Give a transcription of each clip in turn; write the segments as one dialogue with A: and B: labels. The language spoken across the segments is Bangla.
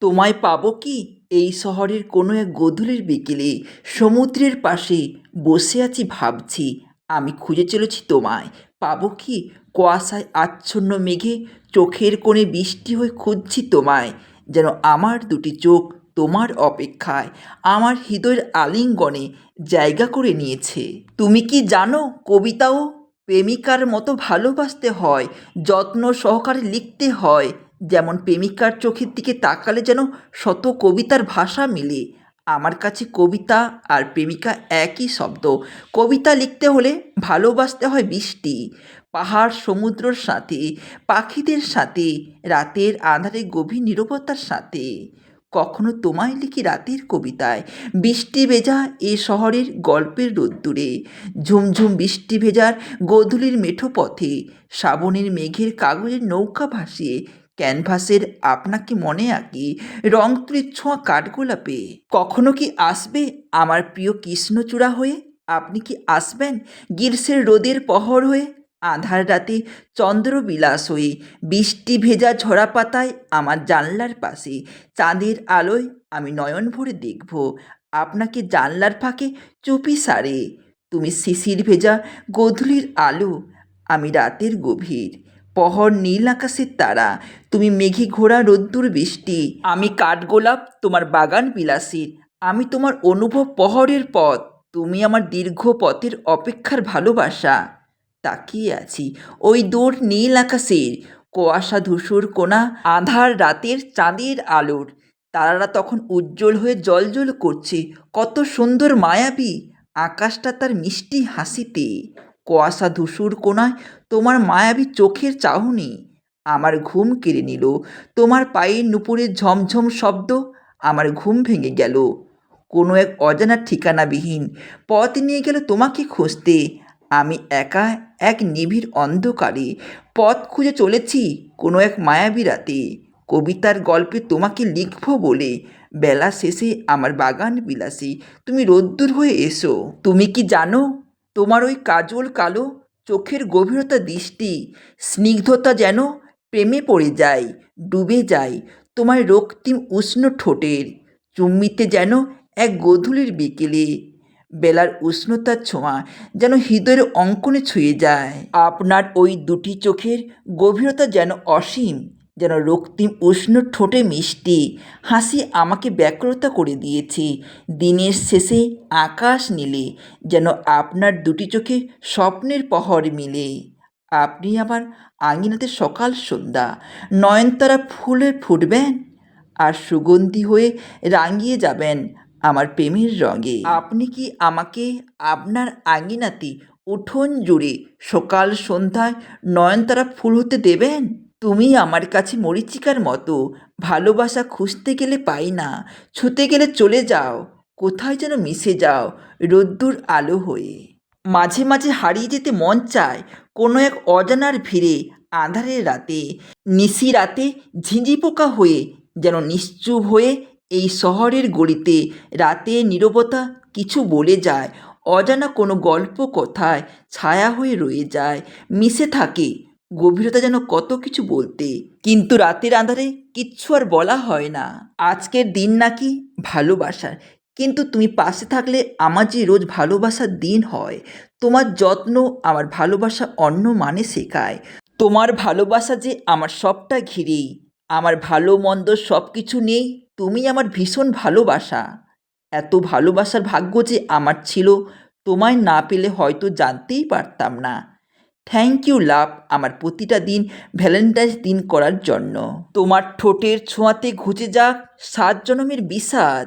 A: তোমায় পাবো কি? এই শহরের কোনো এক গধূলির বিকেলে সমুদ্রের পাশে বসে আছি ভাবছি। আমি খুঁজে চলেছি তোমায়। পাবো কি? কুয়াশায় আচ্ছন্ন মেঘে চোখের কোণে বৃষ্টি হয়ে খুঁজছি তোমায়। যেন আমার দুটি চোখ তোমার অপেক্ষায়, আমার হৃদয়ের আলিঙ্গনে জায়গা করে নিয়েছে। তুমি কি জানো, কবিতাও প্রেমিকার মতো ভালোবাসতে হয়, যত্ন সহকারে লিখতে হয়। যেমন প্রেমিকার চোখের দিকে তাকালে যেন শত কবিতার ভাষা মিলে। আমার কাছে কবিতা আর প্রেমিকা একই শব্দ। কবিতা লিখতে হলে ভালোবাসতে হয় বৃষ্টি, পাহাড় সমুদ্রর সাথে, পাখিদের সাথে, রাতের আঁধারে গভীর নীরবতার সাথে। কখনো তোমায় লিখি রাতের কবিতায়। বৃষ্টি ভেজা এ শহরের গল্পের রোদ্দুরে। ঝুমঝুম বৃষ্টি ভেজার গোধূলির মেঠো পথে। শ্রাবণের মেঘের কাগজের নৌকা ভাসিয়ে ক্যানভাসের আপনাকে মনে আঁকি রং তুলির ছোঁয়া কাঠগোলাপে। কখনো কি আসবে আমার প্রিয় কৃষ্ণচূড়া হয়ে? আপনি কি আসবেন গ্রীষ্মের রোদের পহর হয়ে? আধার রাতে চন্দ্রবিলাস হয়ে বৃষ্টি ভেজা ঝরা পাতায় আমার জানলার পাশে। চাঁদের আলোয় আমি নয়ন ভরে দেখব। আপনাকে জানলার ফাঁকে চুপি সারে। তুমি শিশির ভেজা গোধূলির আলো, আমি রাতের গভীর। পহর নীল আকাশের তারা, তুমি মেঘে ঘোরা রোদ্দুর বৃষ্টি। আমি কাঠগোলাপ, তোমার বাগান বিলাসীর। আমি তোমার অনুভব পহরের পথ। তুমি আমার দীর্ঘ পথের অপেক্ষার ভালোবাসা। তাকিয়ে আছি ওই দূর নীল আকাশের, কুয়াশা ধূসর কোনা আধার রাতের চাঁদের আলোর। তারারা তখন উজ্জ্বল হয়ে জলজল করছে। কত সুন্দর মায়াবী। আকাশটা তার মিষ্টি হাসিতে। কুয়াশা ধূসর কোনায় তোমার মায়াবী চোখের চাহনি আমার ঘুম কেড়ে নিল। তোমার পায়ের নুপুরের ঝমঝম শব্দ আমার ঘুম ভেঙে গেল। কোনো এক অজানা ঠিকানাবিহীন পথ নিয়ে গেল তোমাকে খুঁজতে। আমি একা এক নিবিড় অন্ধকারে পথ খুঁজে চলেছি কোনো এক মায়াবী রাতে। কবিতার গল্পে তোমাকে লিখব বলে বেলা শেষে আমার বাগান বিলাসী। তুমি রোদ্দুর হয়ে এসো। তুমি কি জানো তোমার ওই কাজল কালো চোখের গভীরতা দৃষ্টি, স্নিগ্ধতা যেন প্রেমে পড়ে যায়, ডুবে যায়। তোমার রক্তিম উষ্ণ ঠোঁটের চুম্মিতে যেন এক গধূলির বিকেলে, বেলার উষ্ণতার ছোঁয়া যেন হৃদয়ের অঙ্কনে ছুঁয়ে যায়। আপনার ওই দুটি চোখের গভীরতা যেন অসীম। যেন রক্তিম উষ্ণ ঠোঁটে মিষ্টি। হাসি আমাকে ব্যাকুলতা করে দিয়েছে। দিনের শেষে আকাশ নীলে, যেন আপনার দুটি চোখে স্বপ্নের পহর মিলে। আপনি আমার আঙিনাতে সকাল সন্ধ্যা, নয়নতারা ফুলে ফুটবেন আর সুগন্ধি হয়ে রাঙিয়ে যাবেন আমার প্রেমের রঙে। আপনি কি আমাকে আপনার আঙিনাতে উঠোন জুড়ে সকাল সন্ধ্যায় নয়নতারা ফুল হতে দেবেন? তুমি আমার কাছে মরিচিকার মতো। ভালোবাসা খুঁজতে গেলে পাই না। ছুতে গেলে চলে যাও। কোথায় যেন মিশে যাও রোদ্দুর আলো হয়ে। মাঝে মাঝে হারিয়ে যেতে মন চায় কোনো এক অজানার ভিড়ে আঁধারের রাতে। নিশি রাতে ঝিঁঝি পোকা হয়ে যেন নিশ্চুপ হয়ে এই শহরের গলিতে রাতে নীরবতা কিছু বলে যায়। অজানা কোনো গল্প কথায় ছায়া হয়ে রয়ে যায়। মিশে থাকে গভীরতা যেন কত কিছু বলতে, কিন্তু রাতের আঁধারে কিচ্ছু আর বলা হয় না। আজকের দিন নাকি ভালোবাসার, কিন্তু তুমি পাশে থাকলে আমার যে রোজ ভালোবাসার দিন হয়, তোমার যত্ন আমার ভালোবাসা অন্য মানে শেখায়। তোমার ভালোবাসা যে আমার সবটা ঘিরেই, আমার ভালো মন্দ সব কিছু নেই তুমি আমার ভীষণ ভালোবাসা। এত ভালোবাসার ভাগ্য যে আমার ছিল, তোমায় না পেলে হয়তো জানতেই পারতাম না। থ্যাংক ইউ লাভ আমার প্রতিটা দিন ভ্যালেন্টাইন্স দিন করার জন্য। তোমার ঠোঁটের ছোঁয়াতে ঘুচে যাক সাত জনমের বিষাদ।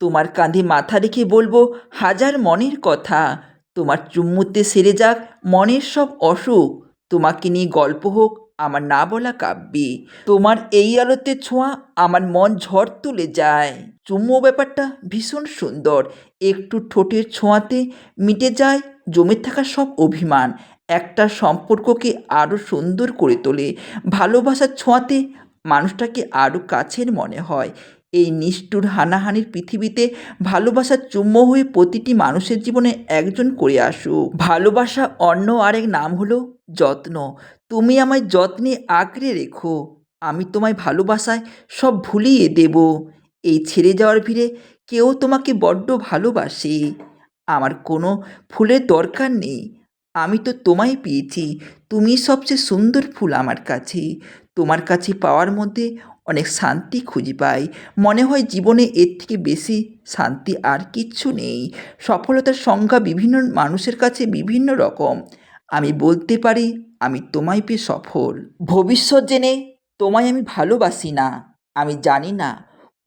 A: তোমার কাঁধে মাথা রেখে বলব হাজার মনের কথা। তোমার চুম্মুতে সেরে যাক মনের সব অসুখ। তোমাকে নিয়ে গল্প হোক আমার না বলা কাব্যে। তোমার এই আলোতে ছোঁয়া আমার মন ঝড় তুলে যায়। চুম্মু ব্যাপারটা ভীষণ সুন্দর। একটু ঠোঁটের ছোঁয়াতে মিটে যায় জমে থাকা সব অভিমান। একটা সম্পর্ককে আরও সুন্দর করে তোলে। ভালোবাসার ছোঁয়াতে মানুষটাকে আরও কাছের মনে হয়। এই নিষ্ঠুর হানাহানির পৃথিবীতে ভালোবাসার চুম্ব হয়ে প্রতিটি মানুষের জীবনে একজন করে আসুক। ভালোবাসা অন্য আরেক নাম হলো যত্ন। তুমি আমায় যত্নে আঁকড়ে রেখো। আমি তোমায় ভালোবাসায় সব ভুলিয়ে দেব। এই ছেড়ে যাওয়ার ভিড়ে কেউ তোমাকে বড্ড ভালোবাসে। আমার কোনো ফুলের দরকার নেই। আমি তো তোমায় পেয়েছি। তুমি সবচেয়ে সুন্দর ফুল আমার কাছে। তোমার কাছে পাওয়ার মধ্যে অনেক শান্তি খুঁজে পাই। মনে হয় জীবনে এর থেকে বেশি শান্তি আর কিচ্ছু নেই। সফলতার সংজ্ঞা বিভিন্ন মানুষের কাছে বিভিন্ন রকম। আমি বলতে পারি, আমি তোমায় পেয়ে সফল। ভবিষ্যৎ জেনে তোমায় আমি ভালোবাসি না। আমি জানি না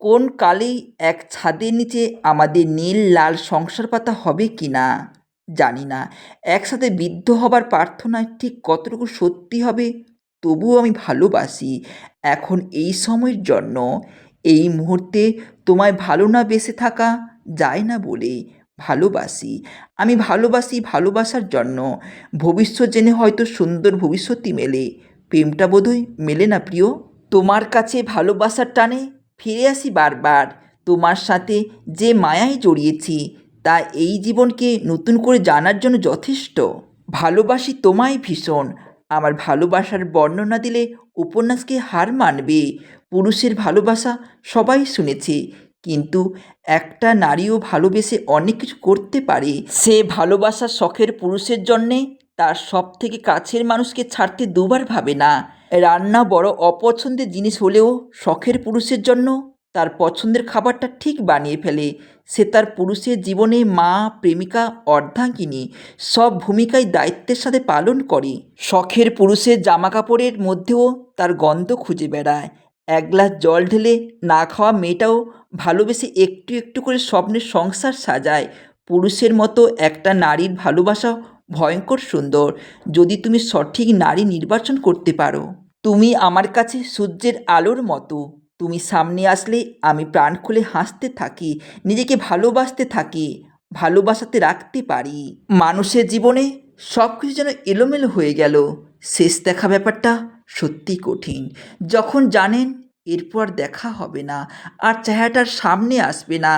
A: কোন কালেই এক ছাদের নিচে আমাদের নীল লাল সংসার পাতা হবে কি না জানি না। একসাথে বৃদ্ধ হবার প্রার্থনায় ঠিক কতটুকু সত্যি হবে তবুও আমি ভালোবাসি। এখন এই সময়ের জন্য এই মুহূর্তে তোমায় ভালো না বেসে থাকা যায় না বলে ভালোবাসি। আমি ভালোবাসি ভালোবাসার জন্য। ভবিষ্যৎ জেনে হয়তো সুন্দর ভবিষ্যৎই মেলে। প্রেমটা বোধহয় মেলে না প্রিয়। তোমার কাছে ভালোবাসার টানে ফিরে আসি বারবার। তোমার সাথে যে মায়ায় জড়িয়েছি তা এই জীবনকে নতুন করে জানার জন্য যথেষ্ট। ভালোবাসি তোমায় ভীষণ। আমার ভালোবাসার বর্ণনা দিলে উপন্যাসকে হার মানবে। পুরুষের ভালোবাসা সবাই শুনেছে। কিন্তু একটা নারীও ভালোবেসে অনেক কিছু করতে পারে। সে ভালোবাসা শখের পুরুষের জন্যে তার সব থেকে কাছের মানুষকে ছাড়তে দুবার ভাবে না। রান্না বড় অপছন্দের জিনিস হলেও শখের পুরুষের জন্য তার পছন্দের খাবারটা ঠিক বানিয়ে ফেলে। সে তার পুরুষের জীবনে মা, প্রেমিকা, অর্ধাঙ্গিনী সব ভূমিকাই দায়িত্বের সাথে পালন করে। শখের পুরুষের জামা কাপড়ের মধ্যেও তার গন্ধ খুঁজে বেড়ায়। এক গ্লাস জল ঢেলে না খাওয়া মেয়েটাও ভালোবেসে একটু একটু করে স্বপ্নের সংসার সাজায়। পুরুষের মতো একটা নারীর ভালোবাসা ভয়ঙ্কর সুন্দর। যদি তুমি সঠিক নারী নির্বাচন করতে পারো। তুমি আমার কাছে সূর্যের আলোর মতো। তুমি সামনে আসলে আমি প্রাণ খুলে হাসতে থাকি, নিজেকে ভালোবাসতে থাকি, ভালোবাসাতে রাখতে পারি। মানুষের জীবনে সব কিছু যেন এলোমেলো হয়ে গেল। শেষ দেখা ব্যাপারটা সত্যি কঠিন। যখন জানেন এরপর দেখা হবে না, আর চেহারাটার সামনে আসবে না,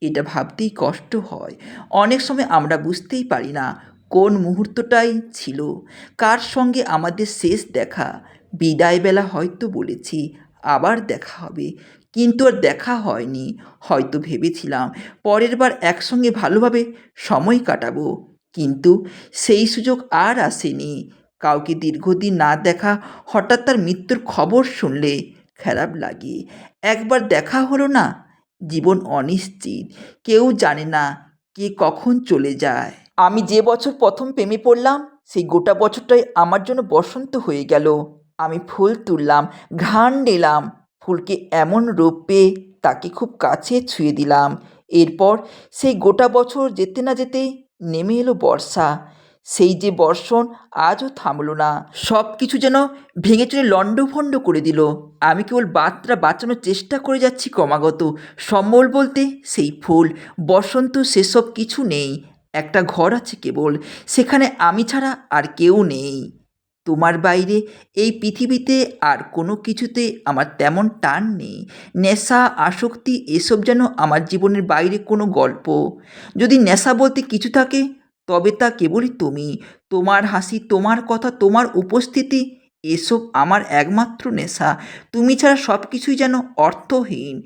A: এটা ভাবতেই কষ্ট হয়। অনেক সময় আমরা বুঝতেই পারি না কোন মুহূর্তটাই ছিল। কার সঙ্গে আমাদের শেষ দেখা? বিদায়বেলা হয়তো বলেছি আবার দেখা হবে। কিন্তু আর দেখা হয়নি। হয়তো ভেবেছিলাম পরের বার একসঙ্গে ভালোভাবে সময় কাটাবো। কিন্তু সেই সুযোগ আর আসেনি। কাউকে দীর্ঘদিন না দেখা হঠাৎ তার মৃত্যুর খবর শুনলে খারাপ লাগে। একবার দেখা হলো না, জীবন অনিশ্চিত। কেউ জানে না কে কখন চলে যায়। আমি যে বছর প্রথম প্রেমে পড়লাম, সেই গোটা বছরটাই আমার জন্য বসন্ত হয়ে গেল। আমি ফুল তুললাম, ঘ্রাণ নিলাম ফুলকে এমন রূপ পেয়ে তাকে খুব কাছে ছুঁয়ে দিলাম। এরপর সেই গোটা বছর যেতে না যেতেই নেমে এলো বর্ষা। সেই যে বর্ষণ আজও থামলো না। সব কিছু যেন ভেঙে চলে লণ্ডভণ্ড করে দিল। আমি কেবল বাতটা বাঁচানোর চেষ্টা করে যাচ্ছি ক্রমাগত। সম্বল বলতে সেই ফুল। বসন্ত সেসব কিছু নেই। একটা ঘর আছে কেবল। সেখানে আমি ছাড়া আর কেউ নেই। তোমার বাইরে এই পৃথিবীতে আর কোনো কিছুতে আমার তেমন টান নেই। নেশা, আসক্তি এসব যেন আমার জীবনের বাইরে কোনো গল্প। যদি নেশা বলতে কিছু থাকে, তবে তা কেবলই তুমি। তোমার হাসি, তোমার কথা, তোমার উপস্থিতি, এসব আমার একমাত্র নেশা। তুমি ছাড়া সব কিছুই যেন অর্থহীন।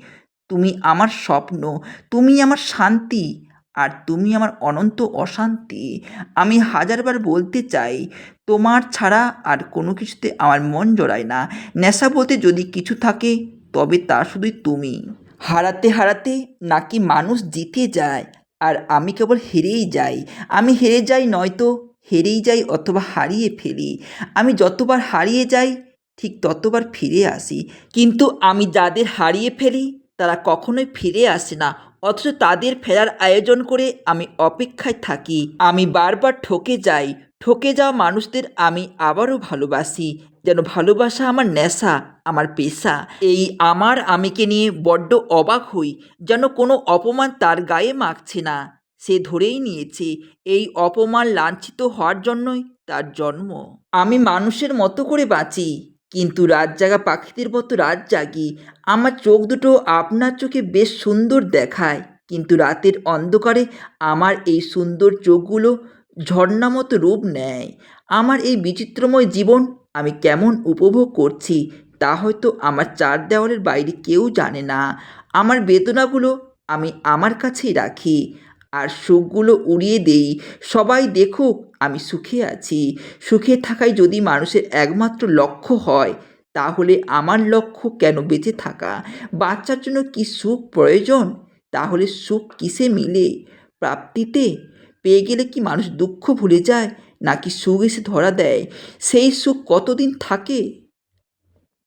A: তুমি আমার স্বপ্ন, তুমি আমার শান্তি। আর তুমি আমার অনন্ত অশান্তি। আমি হাজারবার বলতে চাই, তোমার ছাড়া আর কোনো কিছুতে আমার মন জড়ায় না। নেশা বলতে যদি কিছু থাকে, তবে তা শুধুই তুমি। হারাতে হারাতে নাকি মানুষ জিতে যায়, আর আমি কেবল হেরেই যাই। আমি হেরে যাই নয়তো হেরেই যাই অথবা হারিয়ে ফেলি। আমি যতবার হারিয়ে যাই, ঠিক ততবার ফিরে আসি। কিন্তু আমি যাদের হারিয়ে ফেলি, তারা কখনোই ফিরে আসে না। অথচ তাদের ফেরার আয়োজন করে আমি অপেক্ষায় থাকি। আমি বারবার ঠকে যাই। ঠকে যাওয়া মানুষদের আমি আবারও ভালোবাসি। যেন ভালোবাসা আমার নেশা, আমার পেশা। এই আমার আমিকে নিয়ে বড্ড অবাক হই। যেন কোনো অপমান তার গায়ে মাখছে না। সে ধরেই নিয়েছে, এই অপমান লাঞ্ছিত হওয়ার জন্যই তার জন্ম। আমি মানুষের মতো করে বাঁচি। কিন্তু রাত জাগা পাখিদের মতো রাত জাগি। আমার চোখ দুটো আপনার চোখে বেশ সুন্দর দেখায়। কিন্তু রাতের অন্ধকারে আমার এই সুন্দর চোখগুলো ঝর্ণা মতো রূপ নেয়। আমার এই বিচিত্রময় জীবন আমি কেমন উপভোগ করছি তা হয়তো আমার চার দেওয়ালের বাইরে কেউ জানে না। আমার বেদনাগুলো আমি আমার কাছেই রাখি। আর সুখগুলো উড়িয়ে দেই। সবাই দেখুক, আমি সুখে আছি। সুখে থাকাই যদি মানুষের একমাত্র লক্ষ্য হয়, তাহলে আমার লক্ষ্য কেন বেঁচে থাকা? বাচ্চার জন্য কি সুখ প্রয়োজন? তাহলে সুখ কিসে মিলে? প্রাপ্তিতে? পেয়ে গেলে কি মানুষ দুঃখ ভুলে যায়, নাকি সুখ এসে ধরা দেয়? সেই সুখ কতদিন থাকে?